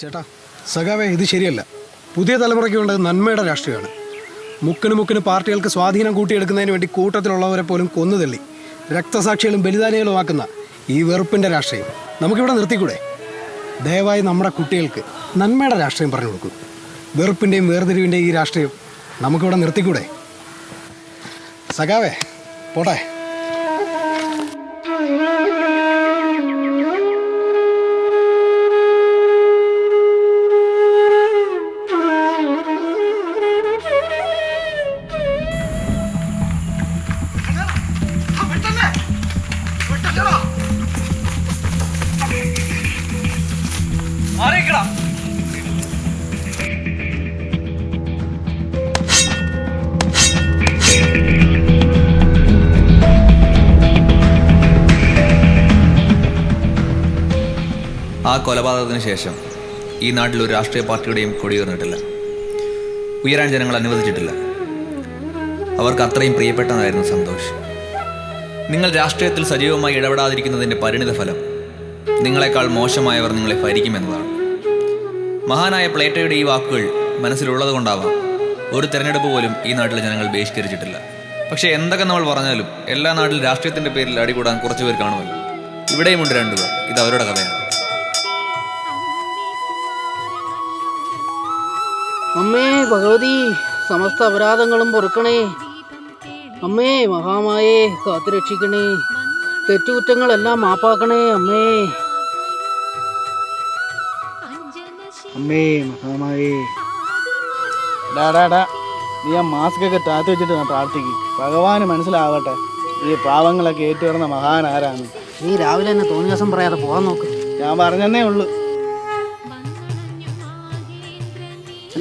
ചേട്ടാ സഖാവേ ഇത് ശരിയല്ല. പുതിയ തലമുറയ്ക്ക് വേണ്ടത് നന്മയുടെ രാഷ്ട്രീയമാണ്. മുക്കിന് മുക്കിന് പാർട്ടികൾക്ക് സ്വാധീനം കൂട്ടിയെടുക്കുന്നതിന് വേണ്ടി കൂട്ടത്തിലുള്ളവരെ പോലും കൊന്നുതള്ളി രക്തസാക്ഷികളും ബലിദാനികളുമാക്കുന്ന ഈ വെറുപ്പിന്റെ രാഷ്ട്രീയം നമുക്കിവിടെ നിർത്തിക്കൂടെ? ദയവായി നമ്മുടെ കുട്ടികൾക്ക് നന്മയുടെ രാഷ്ട്രീയം പറഞ്ഞു കൊടുക്കും. വെറുപ്പിന്റെയും വേർതിരിവിന്റെയും ഈ രാഷ്ട്രീയം നമുക്കിവിടെ നിർത്തിക്കൂടെ? സഖാവേ പോട്ടെ. ആ കൊലപാതകത്തിന് ശേഷം ഈ നാട്ടിൽ ഒരു രാഷ്ട്രീയ പാർട്ടിയുടെയും കൊടിയുയർന്നിട്ടില്ല ഉയരാൻ ജനങ്ങൾ അനുവദിച്ചിട്ടില്ല. അവർക്ക് അത്രയും പ്രിയപ്പെട്ടതായിരുന്നു സന്തോഷ്. നിങ്ങൾ രാഷ്ട്രീയത്തിൽ സജീവമായി ഇടപെടാതിരിക്കുന്നതിന്റെ പരിണിത ഫലം നിങ്ങളെക്കാൾ മോശമായവർ നിങ്ങളെ ഭരിക്കുമെന്നതാണ്. മഹാനായ പ്ലേറ്റോയുടെ ഈ വാക്കുകൾ മനസ്സിലുള്ളത് കൊണ്ടാവാം ഒരു തെരഞ്ഞെടുപ്പ് പോലും ഈ നാട്ടിലെ ജനങ്ങൾ ബഹിഷ്കരിച്ചിട്ടില്ല. പക്ഷേ എന്തൊക്കെ നമ്മൾ പറഞ്ഞാലും എല്ലാ നാട്ടിലും രാഷ്ട്രീയത്തിന്റെ പേരിൽ അടികൂടാൻ കുറച്ചുപേർ പേർ കാണുമല്ലോ. ഇവിടെയുമുണ്ട് രണ്ടുപേർ. ഇത് അവരുടെ കഥയാണ്. അമ്മേ ഭഗവതി സമസ്ത അപരാധങ്ങളും പൊറുക്കണേ. അമ്മേ മഹാമായേ കാത്തുരക്ഷിക്കണേ. തെറ്റുകുറ്റങ്ങളെല്ലാം മാപ്പാക്കണേ അമ്മേ. അമ്മേ മഹാമായേ. ഡാ ഡാ ഡാ. നീ ആ മാസ്ക് ഒക്കെ താത്തി വെച്ചിട്ട് ഞാൻ പ്രാർത്ഥിക്കും. ഭഗവാന് മനസ്സിലാവട്ടെ ഈ പാവങ്ങളൊക്കെ ഏറ്റുവരുന്ന മഹാൻ ആരാണ്? നീ രാവിലെ തന്നെ തോന്നിയാസം പറയാതെ പോകാൻ നോക്ക്. ഞാൻ പറഞ്ഞതന്നേ ഉള്ളൂ.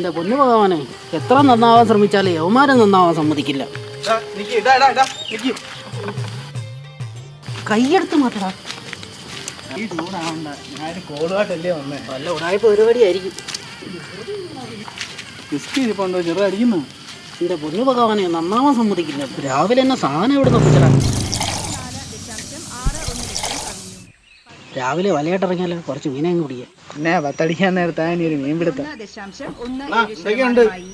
എന്റെ പൊന്നു ഭഗവാനെ എത്ര നന്നാവാൻ ശ്രമിച്ചാലും യവമാരും നന്നാവാൻ സമ്മതിക്കില്ല. കൈയെടുത്ത് മാറ്റടാ. ഈ ചൂടാവണ്ട. ഞാൻ കോളുമായിട്ടല്ലേ വന്നേ. വല്ല ഉടായ്പ പരിപാടിയായിരിക്കും. ബിസ്കി ഇരിപ്പുണ്ടോ ചെറു അടിക്കുന്നു എന്റെ പൊന്നു ഭഗവാനെ നന്നാവാൻ സമ്മതിക്കില്ല. രാവിലെ എന്നെ സാധനം എവിടെ നോക്കിച്ചടാ രാവിലെ വലയായിട്ടിറങ്ങിയാലോ? കുറച്ച് മീനെ അങ്ങ് പിടിക്കാം. പിന്നെ പത്തടിക്കാൻ ഒരു മീൻ പിടുത്തം. ദശാംശം ഒന്ന് ഏഴ് ശതമാനമായി.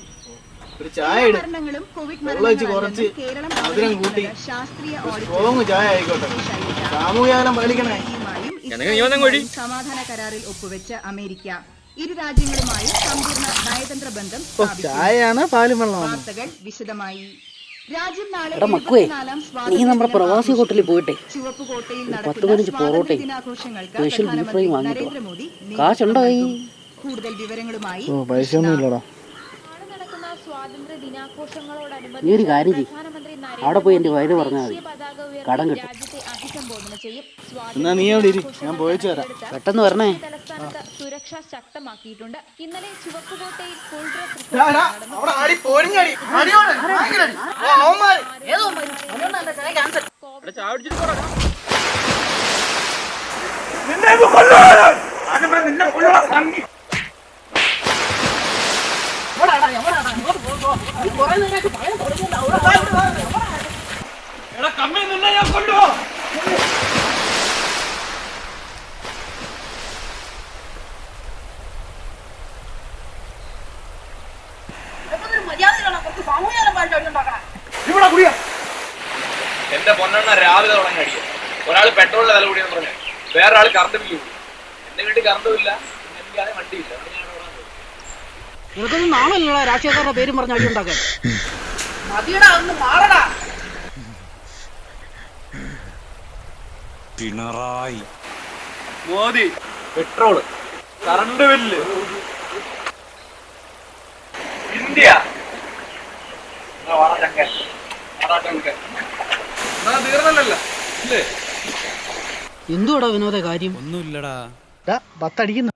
ഒരു ചായ ഇട്. മരണങ്ങളും കോവിഡ് വെള്ളം ഒഴിച്ച് കുറച്ച് മരണങ്ങളും കേരളം മധുരം അവതരിപ്പിക്കുന്ന കൂട്ടി. ശാസ്ത്രീയ സ്ട്രോങ് ചായ ആയിക്കോട്ടെ. സാമൂഹ്യകാലം പാലിക്കണേ. ഓഡിറ്റുമായും സമാധാന കരാറിൽ ഒപ്പുവെച്ച അമേരിക്ക. ഇരു രാജ്യങ്ങളുമായി സമ്പൂർണ നയതന്ത്ര ബന്ധം സ്ഥാപിച്ചു. ചായയാണ് പാലും വെള്ളമാണ് വാർത്തകൾ വിശദമായി. എടാ മക്കുവേ എഴുപത്തിനാലാം നീ നമ്മുടെ പ്രവാസി ഹോട്ടലിൽ പോയിട്ടെ. പത്ത് പതിനഞ്ച് പൊറോട്ടയും സ്പെഷ്യൽ ബീഫ് ഫ്രൈ പ്രധാനമന്ത്രി വാങ്ങിയിട്ട് വാ. നരേന്ദ്രമോദി കാശുണ്ടോ. കൂടുതൽ വിവരങ്ങളുമായി ഓ പൈസ ഒന്നും ഇല്ലടാ നാളെ നടക്കുന്ന സ്വാതന്ത്ര്യ ദിനാഘോഷങ്ങളോടനുബന്ധിച്ച് നീ ഒരു കാര്യം ചെയ്യും. അവിടെ പോയി എന്റെ വയറ് പറഞ്ഞാൽ മതി. കടം കിട്ടും. എന്നാ നീ അവിടെ ഇരി? ഞാൻ പോയിച്ചു വരാം പെട്ടെന്ന് വരണേ. തലസ്ഥാനത്ത് സുരക്ഷ ശക്തമാക്കിയിട്ടുണ്ട്. ഇന്നലെ ചുവപ്പുകോട്ടയിൽ ഫുൾ ഡ്രസ് എന്റെ പൊന്നെണ്ണ രാവിലെ തുടങ്ങി അടിക്കുക ഒരാൾ പെട്രോളിന്റെ വില കൂടിയെന്ന് പറഞ്ഞു വേറെ ആൾ കറണ്ട് ബില്ല് കൂടി. എന്റെ വീട്ടിൽ കറണ്ടും ഇല്ല. പിന്നെ എനിക്കാതെ വണ്ടിയില്ല ഇവിടെ. നിനക്കൊന്നും നാളല്ല രാഷ്ട്രീയക്കാരുടെ പേരും പറഞ്ഞ് അടി ഉണ്ടാക്കാൻ. Pinarayi. Modi petrol current bill India ആ, വളച്ചങ്കൻ. വളച്ചങ്കൻ. എന്നാ തീർന്നല്ലോ ഇല്ലേ എന്തുവാടാ വിനോദ കാര്യം? ഒന്നുമില്ലടാ. പത്തടിക്കുന്നു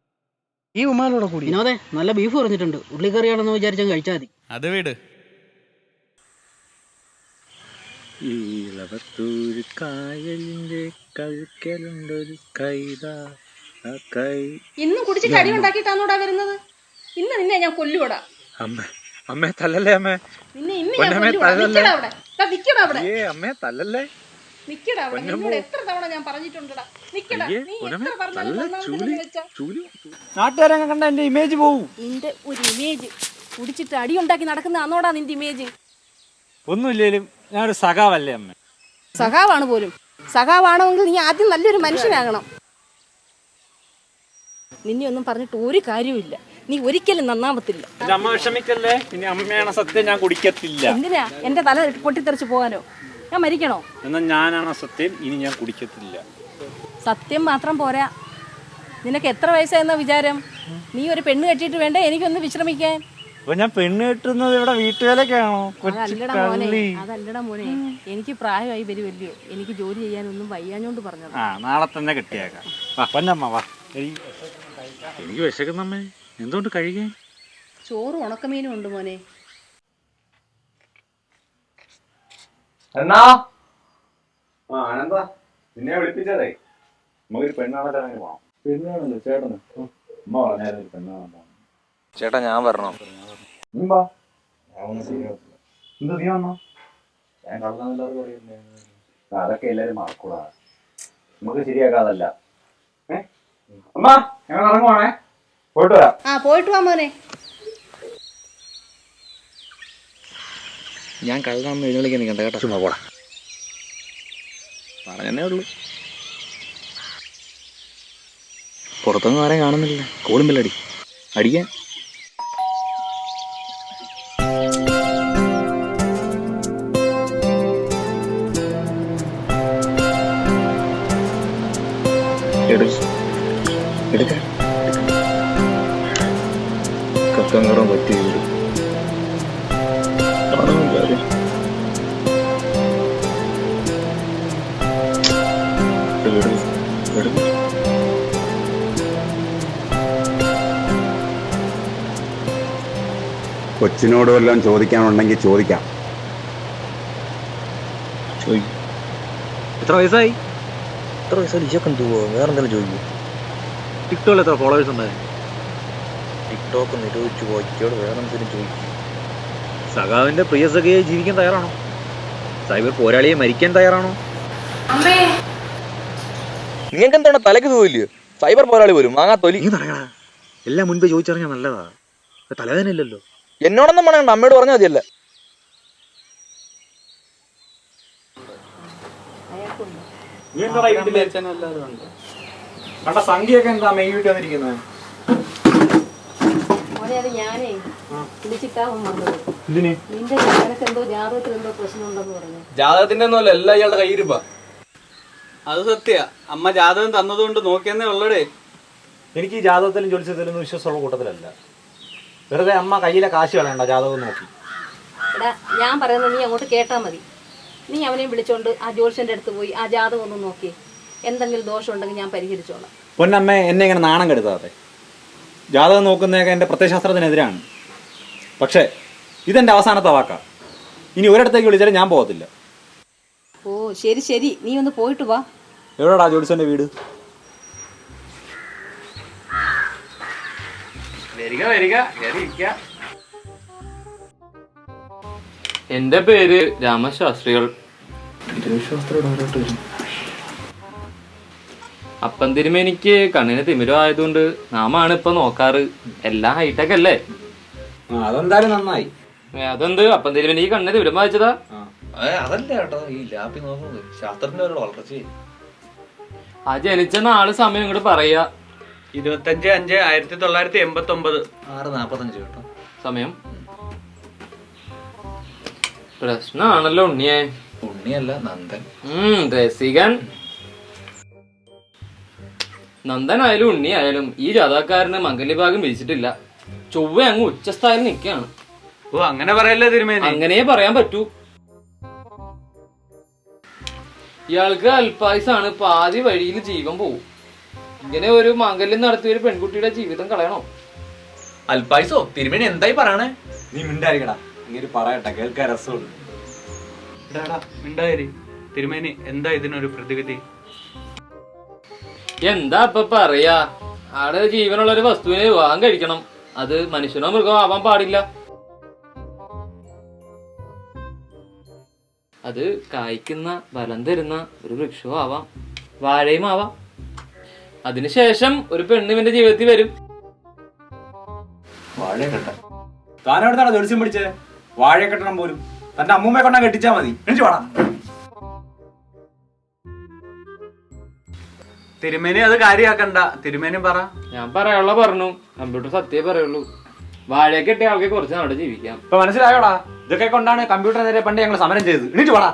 ഈ ഉമ്മാനോടെ കൂടി. വിനോദേ നല്ല ബീഫ് പറഞ്ഞിട്ടുണ്ട്. ഉള്ളിക്കറിയാണെന്ന് വിചാരിച്ചാൽ കഴിച്ചാൽ മതി. അത് വീട്. ഈളവത്തൂര് കായലിന്റെ കഴുക്കലുണ്ടൊരു കൈതാ. ആ കൈ ഇന്നും കുടിച്ച് കടി ഉണ്ടാക്കിയിട്ടാണോടാ വരുന്നത്? ഇന്ന് നിന്നെ ഞാൻ കൊല്ലുവടാ. അമ്മ അമ്മേ തല്ലല്ലേ അമ്മേ? പൊന്നമ്മേ, തല്ലല്ലേ? ഏ അമ്മേ തല്ലല്ലേ? നിക്കടാ അവിടെ. നിന്നോട് എത്ര തവണ ഞാൻ പറഞ്ഞിട്ടുണ്ടടാ. നിക്കടാ. നീ എത്ര പറഞ്ഞാലും നല്ല നന്നാവുന്നില്ലെന്ന് ചൂലി വെച്ചാ. കണ്ട എന്റെ ഇമേജ് പോവും. നിന്റെ ഒരു ഇമേജ് കുടിച്ചിട്ട് അടി ഉണ്ടാക്കി നടക്കുന്ന അന്നോടാ നിന്റെ ഇമേജ് ഒന്നുമില്ലേലും ഒരു സഖാവല്ലേ അമ്മ. സഖാവാണ് പോലും. സഖാവാണെങ്കിൽ നീ ആദ്യം നല്ലൊരു മനുഷ്യനാകണം. നിന്നെ ഒന്നും പറഞ്ഞിട്ട് ഒരു കാര്യവുമില്ല. നീ ഒരിക്കലും നന്നാവത്തില്ല. പറ്റില്ല അമ്മ വിഷമിക്കല്ലേ? ഇനി അമ്മയാണ് സത്യം ഞാൻ കുടിക്കത്തില്ല. എന്തിനാ? എന്റെ തല പൊട്ടിത്തെറിച്ച് പോകാനോ? ഞാൻ മരിക്കണോ? എന്നാ ഞാനാണ് സത്യം ഇനി ഞാൻ കുടിക്കത്തില്ല. സത്യം മാത്രം പോരാ. നിനക്ക് എത്ര വയസ്സായെന്ന വിചാരം? നീ ഒരു പെണ്ണ് കെട്ടിട്ട് വേണ്ട? എനിക്കൊന്ന് വിശ്രമിക്കാൻ. അപ്പൊ ഞാൻ പെണ്ണ് കെട്ടുന്നത് ഇവിടെ വീട്ടുകാരൊക്കെയാണോ അതല്ലടാ മോനെ അതല്ലടാ മോനെ. എനിക്ക് പ്രായമായി വരുമല്ലയോ എനിക്ക് ജോലി ചെയ്യാനൊന്നും വയ്യാഞ്ഞോണ്ട് പറഞ്ഞത്. ആ നാളെ തന്നെ കെട്ടിയേക്കാം. വാ പൊന്നമ്മ വാ. എനിക്ക് എനിക്ക് വിശക്കുന്നമ്മേ എന്തുകൊണ്ട് കഴിക്കാൻ ചോറ് ഉണക്കമീനും ഉണ്ട് മോനെ. എന്നാ ആ ആനന്ദ നിന്നെ വിളിപ്പിച്ചതേ. നമുക്കൊരു പെണ്ണാണല്ലോ അങ്ങനെ പോവാം പെണ്ണാണല്ലോ ചേട്ടന്. അമ്മ പെണ്ണാണോ ചേട്ടാ ഞാൻ വരണോ. നീ വാ ഞാൻ ഒന്നും ശരിയാവത്തില്ല എന്താ നീ വന്നോ? ഞാൻ കള്ളമില്ലാതെ പറയുന്നേ. അതൊക്കെ എല്ലാരും മറക്കൂടാ. നമുക്ക് ശരിയാക്കാതല്ല. ഏ? അമ്മ ഞങ്ങൾ ഇറങ്ങുവാണേ. പോയിട്ട് വരാം. ആ പോയിട്ട് വാ മോനെ. ഞാൻ കഴുകാൻ എഴുന്നള്ളിക്കാൻ നിൽക്കണ്ട കേട്ടോ. ചുമ്മാ പോടാ. പറഞ്ഞേ ഉള്ളൂ. പുറത്തൊന്നും ആരെയും കാണുന്നില്ല. കോളുമ്പില്ലടി അടിക്കാൻ. കക്കങ്ങറം പറ്റി കാണുന്നില്ല എടു എടു കൊച്ചിനോട് വല്ലതും ചോദിക്കാനുണ്ടെങ്കിൽ ചോദിക്കാം. ചോദിക്കും. എത്ര വയസ്സായി? എത്ര വയസ്സായി? ഇഷ്യൊക്കെ എന്തുവോ? വേറെ എന്തെങ്കിലും ചോദിക്കും ടിക്ടോക്കിൽ എത്ര ഫോളോവേഴ്സ് ഉണ്ടായിരുന്നു? ടിക്ടോക്ക് നിരോധിച്ചു പോയിക്കോട് വേറെ എന്തിനും ചോദിക്കും. സഖാവിന്റെ പ്രിയ സഖിയെ ജീവിക്കാൻ തയ്യാറാണോ? സൈബർ പോരാളിയെ മരിക്കാൻ തയ്യാറാണോ? നിങ്ങൾക്ക് എന്താണ് തലക്ക് തോന്നില്ല സൈബർ പോരാളി പോലും മാങ്ങാ തൊലി. നീ എല്ലാം മുൻപേ ചോദിച്ചറിഞ്ഞാൽ നല്ലതാ. തലവേദന ഇല്ലല്ലോ എന്നോടൊന്നും പറയണ്ട അമ്മയോട് പറഞ്ഞാൽ മതിയല്ല? നീ എന്താ കണ്ട സംഖ്യയൊക്കെ എന്താ? മെയ്യൂട്ടി വന്നിരിക്കുന്നത്. ഞാനേ വിളിച്ചിട്ടാവും വന്നത്. നിന്റെ നിനക്ക് എന്തോ ജാതകത്തിൽ എന്തോ പ്രശ്നമുണ്ടെന്ന് പറഞ്ഞു. ജാതകത്തിന്റെ ഒന്നുമല്ല എല്ലാം ഇയാളുടെ കയ്യിരിപ്പ അത് സത്യ. അമ്മ ജാതകം തന്നതുകൊണ്ട് നോക്കിയെന്നേ ഉള്ളടേ. എനിക്ക് ഈ ജാതകത്തിലും ജോലിച്ചതിലൊന്നും വിശ്വാസമുള്ള കൂട്ടത്തിലല്ല. വെറുതെ അമ്മ കയ്യിലെ കാശ് കളയണ്ട ജാതകം നോക്കി. എടാ ഞാൻ പറയുന്നത് നീ അങ്ങോട്ട് കേട്ടാ മതി. നീ അവനെയും വിളിച്ചോണ്ട് ആ ജ്യോത്സ്യന്റെ അടുത്ത് പോയി ആ ജാതകം ഒന്ന് നോക്കി. എന്തെങ്കിലും ദോഷമുണ്ടെങ്കിൽ ഞാൻ പരിഹരിച്ചോളാം. പൊന്നമ്മ എന്നെ ഇങ്ങനെ നാണം കെടുത്താതെ. ജാതകം നോക്കുന്നതൊക്കെ എന്റെ പ്രത്യയശാസ്ത്രത്തിനെതിരാണ്. പക്ഷേ ഇതെന്റെ അവസാനത്തെ വാക്കാ. ഇനി ഒരിടത്തേക്ക് വിളിച്ചാലും ഞാൻ പോകത്തില്ല. ഓ ശരി ശരി. നീ ഒന്ന് പോയിട്ട് വാ. എവിടെടാ ജോലിസന്റെ വീട്? വരിക വരിക എന്റെ പേര് രാമശാസ്ത്രികൾ. അപ്പം തിരുമേനിക്ക് കണ്ണിന് തിമിരമായതുകൊണ്ട് നാമാണ് ഇപ്പൊ നോക്കാറ്. എല്ലാ ഹൈടെക് അല്ലേ? ആ അതെന്തായാലും നന്നായി. ഏ, അതെന്ത്? അപ്പം തിരുമേനിക്ക് കണ്ണിന് തിമിരം വായിച്ചതാ അതല്ല കേട്ടോ ഈ ലാപ്പിൽ നോക്കുന്നത്. ശാസ്ത്രത്തിന്റെ ഒരു വളർച്ച ആ ജനിച്ച നാൾ സമയം ഇങ്ങോട്ട് പറയാ. ഇരുപത്തഞ്ച് അഞ്ച് ആയിരത്തി തൊള്ളായിരത്തി എൺപത്തി ഒമ്പത് ആറ് നാപ്പത്തഞ്ച് കേട്ടോ. സമയം? പ്രശ്നമാണല്ലോ ഉണ്ണിയെ. ഉണ്ണിയല്ല നന്ദൻ. ഉം രസികൻ. നന്ദനായാലും ഉണ്ണി ആയാലും ഈ ജാതകക്കാരന് മംഗല്യഭാഗം വിളിച്ചിട്ടില്ല. ചൊവ്വ അങ്ങ് ഉച്ചസ്ഥായിൽ നിൽക്കുകയാണ്. ഓ അങ്ങനെ പറയല്ലേ തിരുമേനി? അങ്ങനെ പറയാൻ പറ്റൂ. ഇയാൾക്ക് അല്പായുസാണ് പാതി വഴിയിൽ ജീവൻ പോവും. ഇങ്ങനെ ഒരു മംഗല്യം നടത്തിയ ഒരു പെൺകുട്ടിയുടെ ജീവിതം കളയണോ? അൽപായസോ? തിരുമേനി എന്തായി പറയണേ? നീ മിണ്ടായിരിക്കടാ ഇങ്ങനെ പറയട്ടെ കേൾക്കാൻ രസമുണ്ട്. മിണ്ടായിരി തിരുമേനി എന്താ ഇതിനൊരു പ്രതിവിധി? എന്താ ഇപ്പൊ പറയാ? ആടെ ജീവനുള്ള ഒരു വസ്തുവിനെ വിവാഹം കഴിക്കണം. അത് മനുഷ്യനോ മൃഗമോ ആവാൻ പാടില്ല. അത് കായ്ക്കുന്ന ബലം തരുന്ന ഒരു വൃക്ഷവും ആവാം. വാഴയും ആവാം. അതിനുശേഷം ഒരു പെണ്ണ് ഇവന്റെ ജീവിതത്തിൽ വരും. വാഴയെ കെട്ടാം താൻ എവിടുന്നാണ് ജോലിസ്യം പിടിച്ചേ? വാഴ കെട്ടണം പോലും. തന്റെ അമ്മൂമ്മയെ കൊണ്ടാ കെട്ടിച്ചാ മതി. എനിക്ക് വേണം തിരുമേനി അത് കാര്യാക്കണ്ട. തിരുമേനി പറ. ഞാൻ പറയാനുള്ള പറഞ്ഞു. കമ്പ്യൂട്ടർ സത്യേ പറയുള്ളൂ. വാഴയൊക്കെ കിട്ടിയ ആൾക്ക് കുറച്ച് നാളെ ജീവിക്കാം. ഇപ്പൊ മനസ്സിലായോടാ? ഇതൊക്കെ കൊണ്ടാണ് കമ്പ്യൂട്ടർ നേരെ പണ്ട് ഞങ്ങൾ സമരം ചെയ്തത്. എണീറ്റ് വാടാ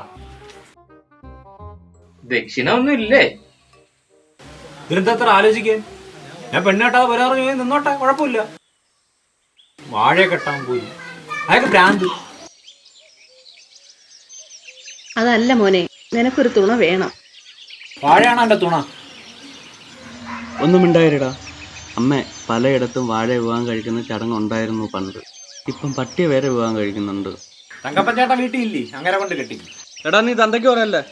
ദക്ഷിണ ഒന്നും ഇല്ലേ ദുരിതത്ര ആലോചിക്കാൻ ഞാൻ പെണ്ണേട്ടാ വരാറ് നിന്നോട്ടെ. കുഴപ്പമില്ല. വാഴ കെട്ടാൻ പോയി അയാൾക്ക് ഭ്രാന്ത്. അതല്ല മോനെ നിനക്കൊരു തുണ വേണം. വാഴയാണ് എന്റെ തുണ? ഒന്നും ഉണ്ടായിരടാ അമ്മ പലയിടത്തും വാഴ വിവാഹം കഴിക്കുന്ന ചടങ്ങ് ഉണ്ടായിരുന്നു പണ്ട്. ഇപ്പം പട്ടിയ വരെ വിവാഹം കഴിക്കുന്നുണ്ട്. തങ്കപ്പൻ ചേട്ടൻ വീട്ടിൽ ഇല്ലേ അങ്ങനെ കൊണ്ട് കെട്ടി. എടാ നീ തന്തയ്ക്ക് പറയല്ലേ?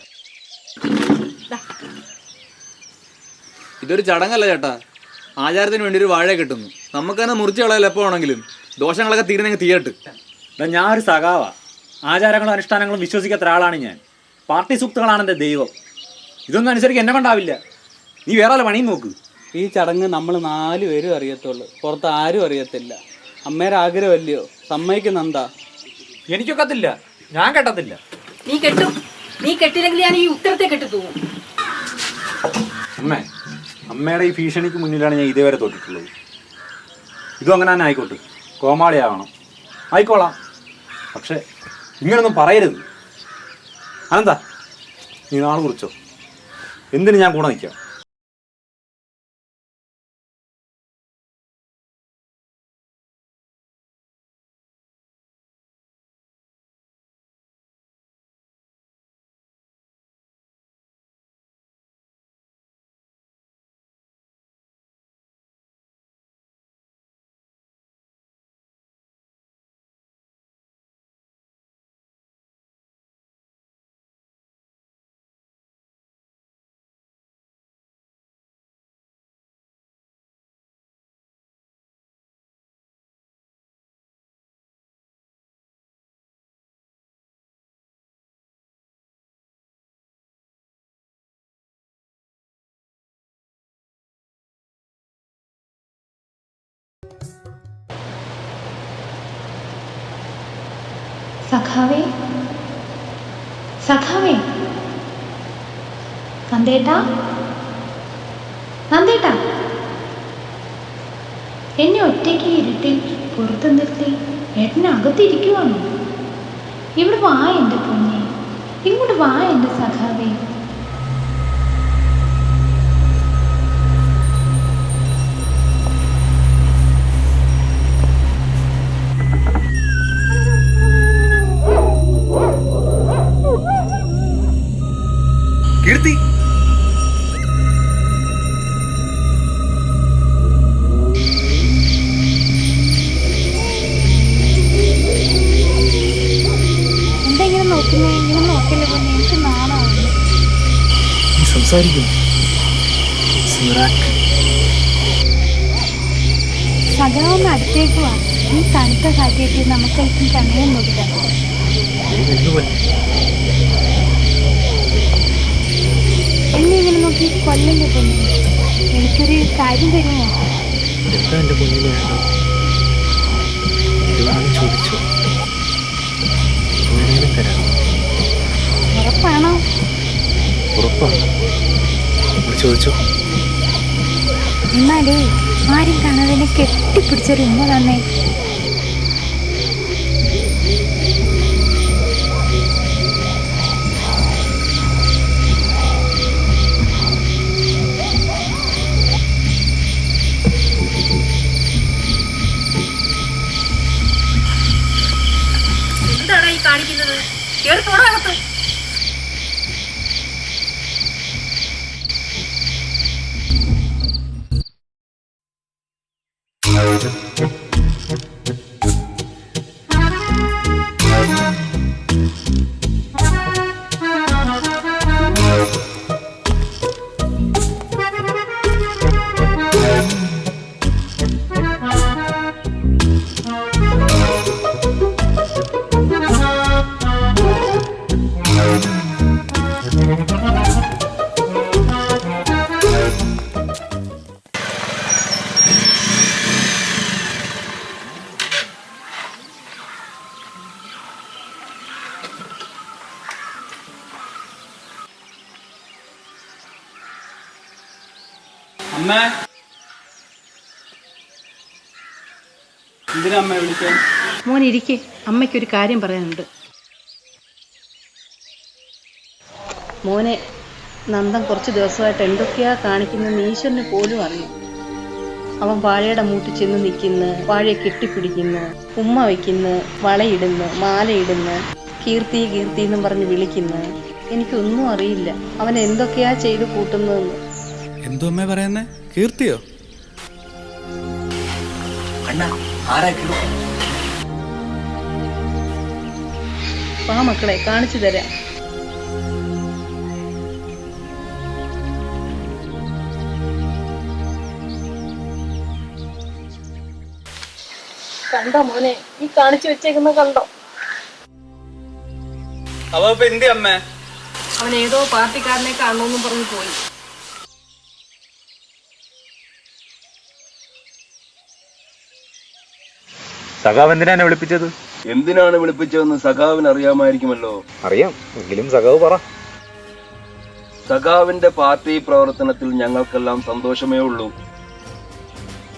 ഇതൊരു ചടങ്ങല്ല ചേട്ടാ. ആചാരത്തിന് വേണ്ടി ഒരു വാഴ കിട്ടുന്നു. നമുക്ക് തന്നെ മുറിച്ച് കളയല്ലോ എപ്പോ ആണെങ്കിലും ദോഷങ്ങളൊക്കെ തീരുന്നെങ്കിൽ തീയട്ട്. ഞാൻ ഒരു സഖാവാ. ആചാരങ്ങളും അനുഷ്ഠാനങ്ങളും വിശ്വസിക്കാത്ത ഒരാളാണ് ഞാൻ. പാർട്ടി സൂക്തങ്ങളാണ് എന്റെ ദൈവം. ഇതൊന്നും അനുസരിച്ച് എന്നെ കൊണ്ടാവില്ല. നീ വേറെ പണിയും നോക്ക്. ഈ ചടങ്ങ് നമ്മൾ നാല് പേരും അറിയത്തുള്ളൂ. പുറത്ത് ആരും അറിയത്തില്ല. അമ്മേരെ ആഗ്രഹമല്ലയോ? സമ്മതിക്കുന്ന എന്താ എനിക്കൊക്കത്തില്ല. ഞാൻ കെട്ടത്തില്ല. നീ കെട്ടും. നീ കെട്ടില്ലെങ്കിൽ ഞാൻ ഈ ഉത്തരത്തെ കെട്ടു തൂങ്ങും. അമ്മേ അമ്മയുടെ ഈ ഭീഷണിക്ക് മുന്നിലാണ് ഞാൻ ഇതേവരെ തോറ്റിട്ടുള്ളത്. ഇതും അങ്ങനെ തന്നെ ആയിക്കോട്ടെ. കോമാളിയാവണം. ആയിക്കോളാം. പക്ഷേ ഇങ്ങനൊന്നും പറയരുത്. അനന്താ നീ നാളെ കുറിച്ചോ? എന്തിന് ഞാൻ കൂടെ നിൽക്കാം? സഖാവേ? സഖാവേ? നന്ദേട്ടാ? നന്ദേട്ടാ? എന്നെ ഒറ്റയ്ക്ക് ഇരുട്ടിൽ പുറത്തു നിർത്തി ഏട്ടനകത്തിരിക്കുവാണോ? ഇവിടെ വാ എന്റെ പൊന്നെ. ഇങ്ങോട്ട് വാ എന്റെ സഖാവേ. സംസാരിക്കും. സഖാവൊന്ന് അടുത്തേക്ക് വാ. ഈ തണുത്ത കാറ്റേറ്റ് നമുക്ക് അല്പം പ്രണയം നോക്കിക്കാം എന്നെ ഇങ്ങനെ നോക്കി കൊല്ലല്ലേ പൊന്നു എനിക്കൊരു കാര്യം തരുമോ? എന്താ എന്റെ ചോദിച്ചു ഉറപ്പാണോ? ഉറപ്പാണ്. ചോദിച്ചോ? എന്നാലേ ആരും കാണാതെ കെട്ടിപ്പിടിച്ചൊരു ഉമ്മ തന്നെ hoşçakalın. അമ്മ. എന്തിനാ അമ്മ വിളിക്കാൻ? മോൻ ഇരിക്കെ. അമ്മയ്ക്കൊരു കാര്യം പറയാനുണ്ട്. മോനെ നന്ദൻ കുറച്ച് ദിവസമായിട്ട് എന്തൊക്കെയാ കാണിക്കുന്ന ഈശ്വരന് പോലും അറിയും അവൻ വാഴയുടെ മൂട്ടിൽ ചെന്ന് നിൽക്കുന്നു വാഴയെ കെട്ടിപ്പിടിക്കുന്നു ഉമ്മ വയ്ക്കുന്നു വളയിടുന്നു മാലയിടുന്നു കീർത്തി കീർത്തി എന്നും പറഞ്ഞ് വിളിക്കുന്നു. എനിക്കൊന്നും അറിയില്ല. അവൻ എന്തൊക്കെയാ ചെയ്ത് കൂട്ടുന്നതെന്ന്. എന്തോ അമ്മ പറയുന്നേ? കീർത്തിയോ? വാ മക്കളെ കാണിച്ചു തരാം. കണ്ടോ മോനെ ഈ കാണിച്ചു വെച്ചേക്കുന്ന കണ്ടോ? അവ എന്തി അമ്മ അവൻ ഏതോ പാർട്ടിക്കാരനെ കാണണമെന്നും പറഞ്ഞു പോയി. സഖാവ് എന്തിനാണ് വിളിപ്പിച്ചത്? എന്തിനാണ് വിളിപ്പിച്ചതെന്ന് സഖാവിന് അറിയാമായിരിക്കുമല്ലോ. അറിയാം. എങ്കിലും സഖാവ് പറ. സഖാവിന്റെ പാർട്ടി പ്രവർത്തനത്തിൽ ഞങ്ങൾക്കെല്ലാം സന്തോഷമേ ഉള്ളൂ.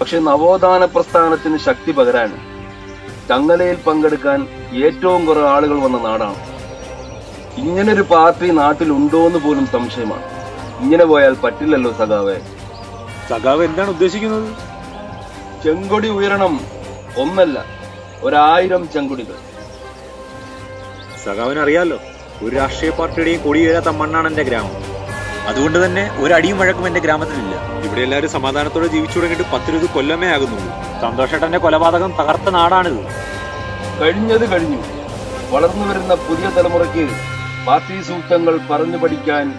പക്ഷെ നവോത്ഥാന പ്രസ്ഥാനത്തിന് ശക്തി പകരാൻ ചങ്ങലയിൽ പങ്കെടുക്കാൻ ഏറ്റവും കുറെ ആളുകൾ വന്ന നാടാണ്. ഇങ്ങനൊരു പാർട്ടി നാട്ടിലുണ്ടോ എന്ന് പോലും സംശയമാണ്. ഇങ്ങനെ പോയാൽ പറ്റില്ലല്ലോ സഖാവെ. സഖാവ് എന്താണ് ഉദ്ദേശിക്കുന്നത്? ചെങ്കൊടി ഉയരണം ഒന്നല്ല. ഒരായിരം ചെങ്കുടികൾ. സഖാവിന് അറിയാലോ ഒരു രാഷ്ട്രീയ പാർട്ടിയുടെയും കൊടി ഉയരാത്ത മണ്ണാണ് എന്റെ ഗ്രാമം. അതുകൊണ്ട് തന്നെ ഒരടിയും വഴക്കും എന്റെ ഗ്രാമത്തിലില്ല. ഇവിടെ എല്ലാവരും സമാധാനത്തോടെ ജീവിച്ചു തുടങ്ങിയിട്ട് പത്തിരുപത് കൊല്ലമേ ആകുന്നുള്ളൂ. സന്തോഷേട്ടന്റെ കൊലപാതകം തകർത്ത നാടാണിത്. കഴിഞ്ഞത് കഴിഞ്ഞു. വളർന്നു വരുന്ന പുതിയ തലമുറയ്ക്ക് പാർട്ടി സൂക്തങ്ങൾ പറഞ്ഞു പഠിക്കാൻ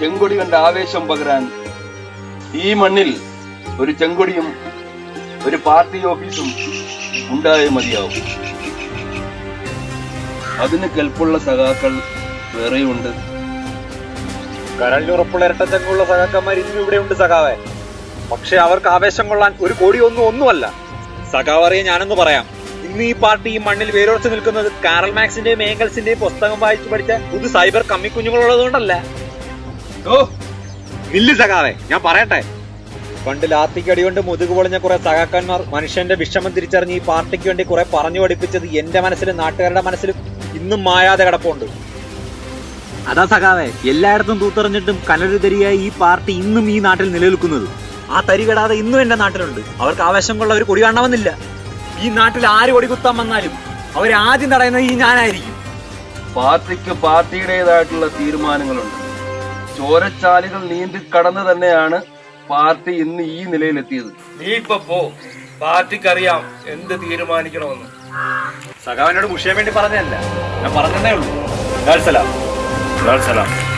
ചെങ്കൊടി കണ്ട ആവേശം പകരാൻ ഈ മണ്ണിൽ ഒരു ചെങ്കൊടിയും ഒരു പാർട്ടി ഓഫീസും ഉണ്ടായ മതിയാവും. അതിന് കെൽപ്പുള്ള സഖാക്കൾ വേറെയുണ്ട്. കരളിലുറപ്പുള്ള ഇരട്ടച്ചങ്കുള്ള സഖാക്കന്മാർ ഇന്നും ഇവിടെ ഉണ്ട് സഖാവെ. പക്ഷെ അവർക്ക് ആവേശം കൊള്ളാൻ ഒരു കോടി ഒന്നും ഒന്നുമല്ല. സഖാവ് അറിയാൻ ഞാനൊന്ന് പറയാം. ഇന്ന് ഈ പാർട്ടി ഈ മണ്ണിൽ വേരോർച്ച് നിൽക്കുന്നത് കാറൽ മാക്സിന്റെയും ഏംഗൽസിന്റെയും പുസ്തകം വായിച്ചു പഠിച്ച പുതു സൈബർ കമ്മി കുഞ്ഞുങ്ങളുള്ളതുകൊണ്ടല്ല ഓ. നില്ല് സഖാവേ ഞാൻ പറയട്ടെ. പണ്ട് ലാത്തിക്കടി അടികൊണ്ട് മുതുകു പൊളിഞ്ഞ കുറെ സഹാക്കന്മാർ മനുഷ്യന്റെ വിഷമം തിരിച്ചറിഞ്ഞ് ഈ പാർട്ടിക്ക് വേണ്ടി കുറെ പറഞ്ഞു പഠിപ്പിച്ചത് എന്റെ മനസ്സിലും നാട്ടുകാരുടെ മനസ്സിലും ഇന്നും മായാതെ കിടപ്പുണ്ട്. അതാ സഖാവേ എല്ലായിടത്തും തൂത്തെറിഞ്ഞിട്ടും കലരു തരിയായി ഈ പാർട്ടി ഇന്നും ഈ നാട്ടിൽ നിലനിൽക്കുന്നത്. ആ തരി കെടാതെ ഇന്നും എന്റെ നാട്ടിലുണ്ട്. അവർക്ക് ആവേശം കൊള്ള ഒരു കൊടി കാണണമെന്നില്ല. ഈ നാട്ടിൽ ആര് കൊടി കുത്താൻ വന്നാലും അവരാദ്യം ആദ്യം തടയുന്നത് ഈ ഞാനായിരിക്കും. പാർട്ടിക്ക് പാർട്ടിയുടേതായിട്ടുള്ള തീരുമാനങ്ങളുണ്ട്. ചോരച്ചാലുകൾ നീന്തി കടന്നു തന്നെയാണ് പാർട്ടി ഇന്ന് ഈ നിലയിലെത്തിയത്. നീ ഇപ്പൊ പോ. പാർട്ടിക്കറിയാം എന്ത് തീരുമാനിക്കണമെന്ന്. സഖാവിനോട് മുഷിയാൻ വേണ്ടി പറഞ്ഞതല്ല. ഞാൻ പറഞ്ഞതേ ഉള്ളൂ. ലാൽ സലാം. സലാം.